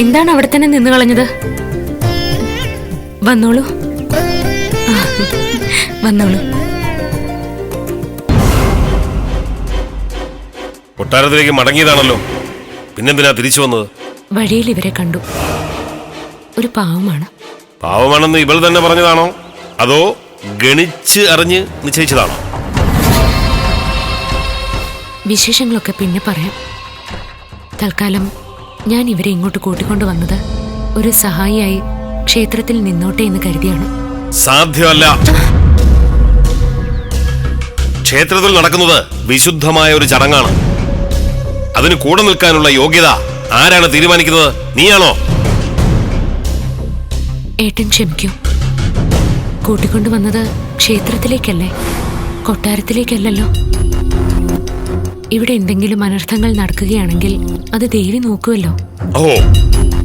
എന്താണ് അവിടെ തന്നെ നിന്ന് കളഞ്ഞത്? വന്നോളൂ. വന്നോളൂ. കൊട്ടാരത്തിലേക്ക് മടങ്ങിയതാണല്ലോ. പിന്നെന്തിനാ തിരിച്ചു വന്നത്? വഴിയിൽ ഇവരെ കണ്ടു. ഒരു പാവമാണ്. പാവമാണെന്ന് ഇവൾ തന്നെ പറഞ്ഞതാണോ? അതോ ഗണിച്ച് അറിഞ്ഞ് നിശ്ചയിച്ചതാണോ? വിശേഷങ്ങളൊക്കെ പിന്നെ പറയാം. തൽക്കാലം ഞാൻ ഇവരെ ഇങ്ങോട്ട് കൂട്ടിക്കൊണ്ടു വന്നത് ഒരു സഹായിയായി ക്ഷേത്രത്തിൽ നിന്നോട്ടെ എന്ന് കരുതിയാണ്. സാധ്യമല്ല. ക്ഷേത്രത്തിൽ നടക്കുന്നത് വിശുദ്ധമായ ഒരു ചടങ്ങാണ്. അതിന് കൂടെ നിൽക്കാനുള്ള യോഗ്യത ആരാണ് തീരുമാനിക്കുന്നത്? നീയാണോ? ഏട്ടൻ ക്ഷമിക്കൂ. കൂട്ടിക്കൊണ്ടു വന്നത് ക്ഷേത്രത്തിലേക്കല്ലേ? കൊട്ടാരത്തിലേക്കല്ലല്ലോ. ഇവിടെ എന്തെങ്കിലും അനർത്ഥങ്ങൾ നടക്കുകയാണെങ്കിൽ അത് ദേവി നോക്കുമല്ലോ ഓ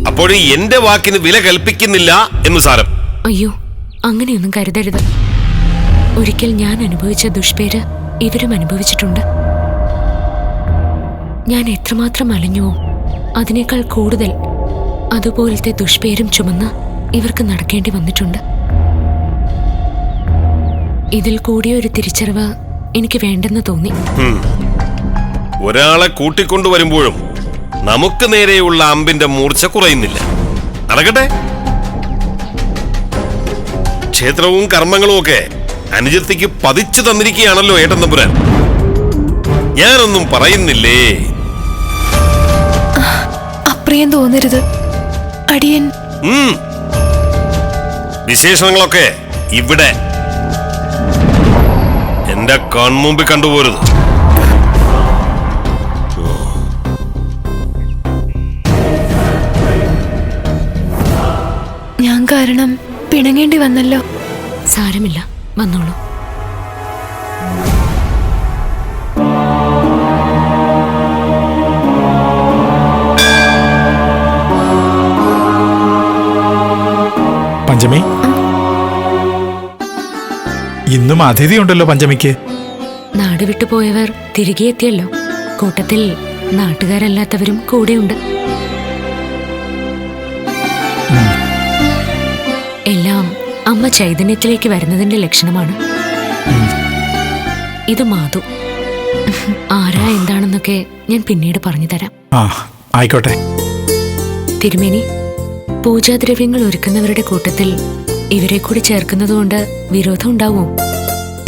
അപ്പോഴും എന്റെ വാക്കിന് വില കൽപ്പിക്കുന്നില്ല എന്ന് സാരം. അയ്യോ അങ്ങനെയൊന്നും കരുതരുത്. ഒരിക്കൽ ഞാൻ അനുഭവിച്ച ദുഷ്പേര് ഇവരും അനുഭവിച്ചിട്ടുണ്ട്. ഞാൻ എത്രമാത്രം അലഞ്ഞുവോ അതിനേക്കാൾ കൂടുതൽ അതുപോലത്തെ ദുഷ്പേരും ചുമന്ന് ഇവർക്ക് നടക്കേണ്ടി വന്നിട്ടുണ്ട്. ഇതിൽ കൂടിയ ഒരു തിരിച്ചറിവ് എനിക്ക് വേണ്ടെന്ന് തോന്നി. ഒരാളെ കൂട്ടിക്കൊണ്ടുവരുമ്പോഴും നമുക്ക് നേരെയുള്ള അമ്പിന്റെ മൂർച്ച കുറയുന്നില്ല. നടക്കട്ടെ. ക്ഷേത്രവും കർമ്മങ്ങളും ഒക്കെ അനുജത്തിക്ക് പതിച്ചു തന്നിരിക്കുകയാണല്ലോ ഏട്ടൻ തമ്പുരാൻ ഞാനൊന്നും പറയുന്നില്ലേ? അപ്രിയം തോന്നരുത്. അടിയൻ. വിശേഷണങ്ങളൊക്കെ ഇവിടെ. എന്റെ കൺമുമ്പിൽ കണ്ടുപോരുത്. ഞാൻ കാരണം പിണങ്ങേണ്ടി വന്നല്ലോ. സാരമില്ല. വന്നോളൂ. പഞ്ചമി? ഇന്നും അതിഥി ഉണ്ടല്ലോ പഞ്ചമിക്ക്. നാട് വിട്ടുപോയവർ തിരികെ എത്തിയല്ലോ. കൂട്ടത്തിൽ നാട്ടുകാരല്ലാത്തവരും കൂടെയുണ്ട്. അമ്മ ചൈതന്യത്തിലേക്ക് വരുന്നതിന്റെ ലക്ഷണമാണ്. ഇത് മാധു. ആരാ എന്താണെന്നൊക്കെ ഞാൻ പിന്നീട് പറഞ്ഞു തരാം. ആയിക്കോട്ടെ. തിരുമേനി പൂജാദ്രവ്യങ്ങൾ ഒരുക്കുന്നവരുടെ കൂട്ടത്തിൽ ഇവരെ കൂടി ചേർക്കുന്നതുകൊണ്ട് വിരോധം ഉണ്ടാവും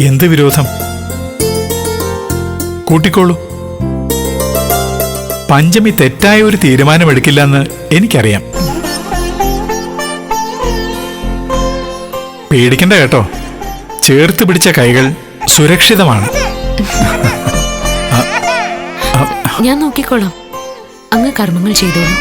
എന്ത് വിരോധം? കൂട്ടിക്കോളൂ. പഞ്ചമി തെറ്റായ ഒരു തീരുമാനമെടുക്കില്ലെന്ന് എനിക്കറിയാം. പേടിക്കണ്ട കേട്ടോ. ചേർത്ത് പിടിച്ച കൈകൾ സുരക്ഷിതമാണ്. ഞാൻ നോക്കിക്കോളാം. അങ്ങ് കർമ്മങ്ങൾ ചെയ്തോളൂ.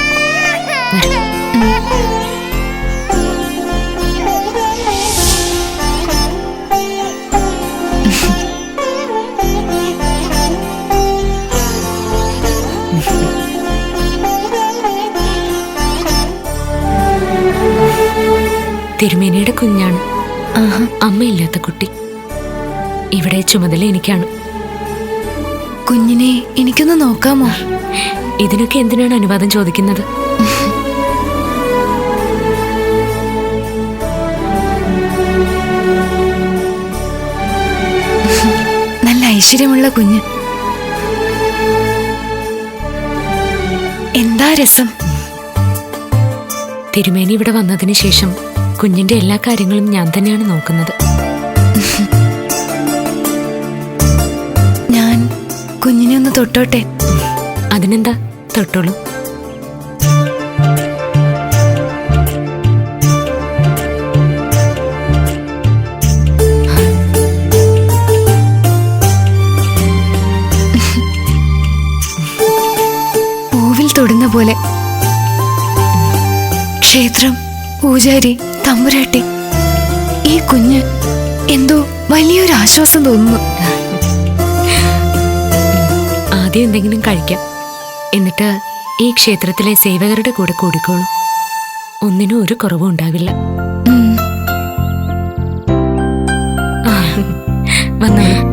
തിരുമേനിയുടെ കുഞ്ഞാണ്. അമ്മയില്ലാത്ത കുട്ടി. ഇവിടെ ചുമതല എനിക്കാണ്. കുഞ്ഞിനെ എനിക്കൊന്ന് നോക്കാമോ? ഇതിനൊക്കെ എന്തിനാണ് അനുവാദം ചോദിക്കുന്നത്? നല്ല ഐശ്വര്യമുള്ള കുഞ്ഞ്. എന്താ രസം? തിരുമേനി ഇവിടെ വന്നതിന് ശേഷം കുഞ്ഞിന്റെ എല്ലാ കാര്യങ്ങളും ഞാൻ തന്നെയാണ് നോക്കുന്നത്. ഞാൻ കുഞ്ഞിനെ ഒന്ന് തൊട്ടോട്ടെ? അതിനെന്താ? തൊട്ടോളൂ. പൂവിൽ തൊടുന്ന പോലെ. ക്ഷേത്രം പൂജാരി. തമ്പുരാട്ടി ഈ കുഞ്ഞ് എന്തോ വലിയൊരു ആശ്വാസം തോന്നുന്നു. ആദ്യം എന്തെങ്കിലും കഴിക്കാം. എന്നിട്ട് ഈ ക്ഷേത്രത്തിലെ സേവകരുടെ കൂടെ കൂടിക്കോളൂ. ഒന്നിനും ഒരു കുറവും ഉണ്ടാവില്ല. വന്നോളൂ.